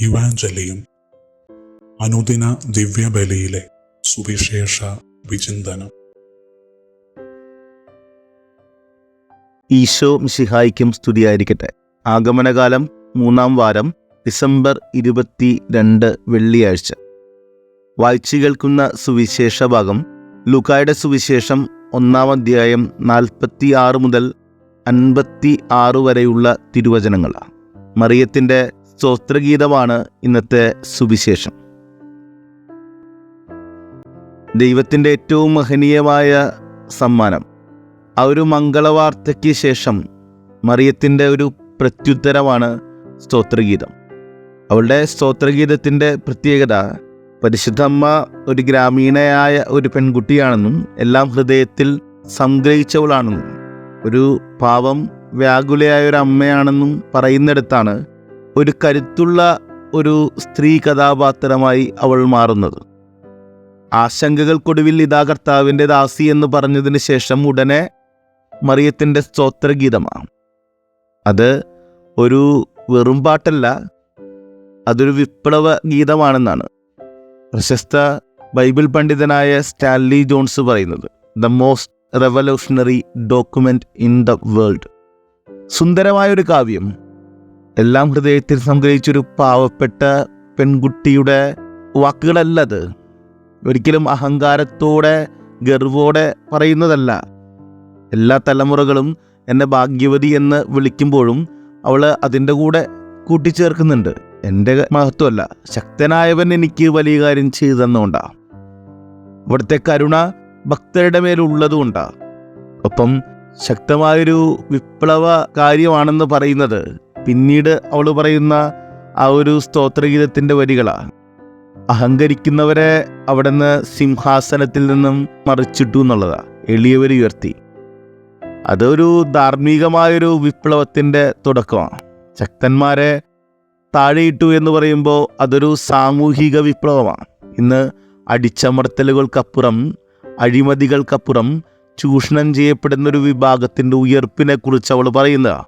യുവാഞ്ജലിയും അനുദിന ദിവ്യബലിയിലെ സുവിശേഷ വിചിന്തനം. ഈശോ മിശിഹായിക്കും സ്തുതിയായിരിക്കട്ടെ. ആഗമനകാലം മൂന്നാം വാരം ഡിസംബർ ഇരുപത്തി രണ്ട് വെള്ളിയാഴ്ച. വായിച്ചു കേൾക്കുന്ന സുവിശേഷ ഭാഗം ലുക്കായുടെ സുവിശേഷം ഒന്നാം അധ്യായം നാൽപ്പത്തി ആറ് മുതൽ അൻപത്തി ആറ് വരെയുള്ള തിരുവചനങ്ങളാണ്. മറിയത്തിന്റെ സ്തോത്രഗീതമാണ് ഇന്നത്തെ സുവിശേഷം. ദൈവത്തിന്റെ ഏറ്റവും മഹനീയമായ സമ്മാനം. ആ ഒരു മംഗളവാർത്തയ്ക്ക് ശേഷം മറിയത്തിന്റെ ഒരു പ്രത്യുത്തരമാണ് സ്തോത്രഗീതം. അവളുടെ സ്തോത്രഗീതത്തിന്റെ പ്രത്യേകത പരിശുദ്ധമ്മ ഒരു ഗ്രാമീണയായ ഒരു പെൺകുട്ടിയാണെന്നും എല്ലാം ഹൃദയത്തിൽ സംഗ്രഹിച്ചവളാണെന്നും ഒരു പാവം വ്യാകുലയായ ഒരു അമ്മയാണെന്നും പറയുന്നിടത്താണ് ഒരു കരുത്തുള്ള ഒരു സ്ത്രീ കഥാപാത്രമായി അവൾ മാറുന്നത്. ആശങ്കകൾക്കൊടുവിൽ ഇതാ കർത്താവിന്റെ ദാസി എന്ന് പറഞ്ഞതിന് ശേഷം ഉടനെ മറിയത്തിന്റെ സ്തോത്രഗീതമാണ്. അത് ഒരു വെറും പാട്ടല്ല അതൊരു വിപ്ലവ ഗീതമാണെന്നാണ്. പ്രശസ്ത ബൈബിൾ പണ്ഡിതനായ സ്റ്റാൻലി ജോൺസ് പറയുന്നത് the most revolutionary document in the world. സുന്ദരമായൊരു കാവ്യം എല്ലാം ഹൃദയത്തിൽ സംഗ്രഹിച്ചൊരു പാവപ്പെട്ട പെൺകുട്ടിയുടെ വാക്കുകളല്ല അത് ഒരിക്കലും അഹങ്കാരത്തോടെ ഗർവോടെ പറയുന്നതല്ല. എല്ലാ തലമുറകളും എന്നെ ഭാഗ്യവതി എന്ന് വിളിക്കുമ്പോഴും അവൾ അതിന്റെ കൂടെ കൂട്ടിച്ചേർക്കുന്നുണ്ട്. എന്റെ മഹത്വമല്ല ശക്തനായവൻ എനിക്ക് വലിയ കാര്യം ചെയ്തെന്നുകൊണ്ടാ ഇവിടുത്തെ കരുണ ഭക്തരുടെ മേലുള്ളതുകൊണ്ടാ ഒപ്പം ശക്തമായൊരു വിപ്ലവ കാര്യമാണെന്ന് പറയുന്നത് പിന്നീട് അവൾ പറയുന്ന ആ ഒരു സ്തോത്രഗീതത്തിന്റെ വരികളാണ് അഹങ്കരിക്കുന്നവരെ അവിടുന്ന് സിംഹാസനത്തിൽ നിന്നും മറിച്ചിട്ടു എന്നുള്ളതാണ് എളിയവർ ഉയർത്തി. അതൊരു ധാർമ്മികമായൊരു വിപ്ലവത്തിന്റെ തുടക്കമാണ് ശക്തന്മാരെ താഴെയിട്ടു എന്ന് പറയുമ്പോൾ അതൊരു സാമൂഹിക വിപ്ലവമാണ് ഇന്ന് അടിച്ചമർത്തലുകൾക്കപ്പുറം അഴിമതികൾക്കപ്പുറം ചൂഷണം ചെയ്യപ്പെടുന്ന ഒരു വിഭാഗത്തിന്റെ ഉയർപ്പിനെ കുറിച്ച് അവൾ പറയുന്നതാണ്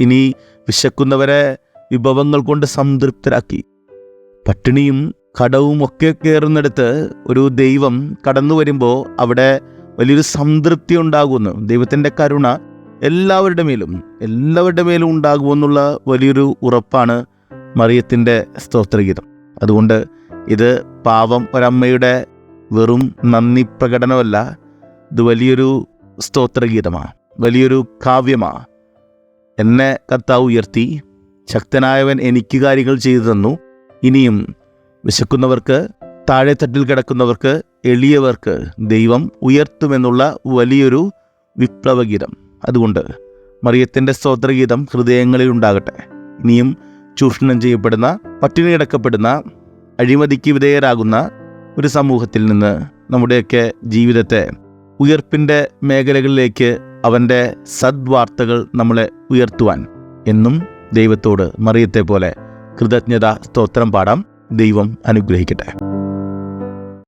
ഇനി വിശക്കുന്നവരെ വിഭവങ്ങൾ കൊണ്ട് സംതൃപ്തരാക്കി. പട്ടിണിയും കടവും ഒക്കെ കയറുന്നിടത്ത് ഒരു ദൈവം കടന്നു വരുമ്പോൾ അവിടെ വലിയൊരു സംതൃപ്തി ഉണ്ടാകുന്നു. ദൈവത്തിന്റെ കരുണ എല്ലാവരുടെ മേലും എല്ലാവരുടെ മേലും ഉണ്ടാകുമെന്നുള്ള വലിയൊരു ഉറപ്പാണ് മറിയത്തിന്റെ സ്തോത്രഗീതം. അതുകൊണ്ട് ഇത് പാവം ഒരമ്മയുടെ വെറും നന്ദി പ്രകടനമല്ല ഇത് വലിയൊരു സ്തോത്രഗീതമാണ് വലിയൊരു കാവ്യമാണ് എന്നെ കർത്താവ് ഉയർത്തി. ശക്തനായവൻ എനിക്ക് കാര്യങ്ങൾ ചെയ്തു തന്നു. ഇനിയും വിശക്കുന്നവർക്ക് താഴെത്തട്ടിൽ കിടക്കുന്നവർക്ക് എളിയവർക്ക് ദൈവം ഉയർത്തുമെന്നുള്ള വലിയൊരു വിപ്ലവഗീതം. അതുകൊണ്ട് മറിയത്തിന്റെ സ്തോത്രഗീതം ഹൃദയങ്ങളിൽ ഉണ്ടാകട്ടെ. ഇനിയും ചൂഷണം ചെയ്യപ്പെടുന്ന പട്ടിണി കിടക്കപ്പെടുന്ന അഴിമതിക്ക് വിധേയരാകുന്ന ഒരു സമൂഹത്തിൽ നിന്ന് നമ്മുടെയൊക്കെ ജീവിതത്തെ ഉയർപ്പിന്റെ മേഖലകളിലേക്ക് അവന്റെ സദ്വാർത്തകൾ നമ്മളെ ഉയർത്തുവാൻ. എന്നും ദൈവത്തോട് മറിയത്തെ പോലെ കൃതജ്ഞത സ്തോത്രം പാടാം. ദൈവം അനുഗ്രഹിക്കട്ടെ.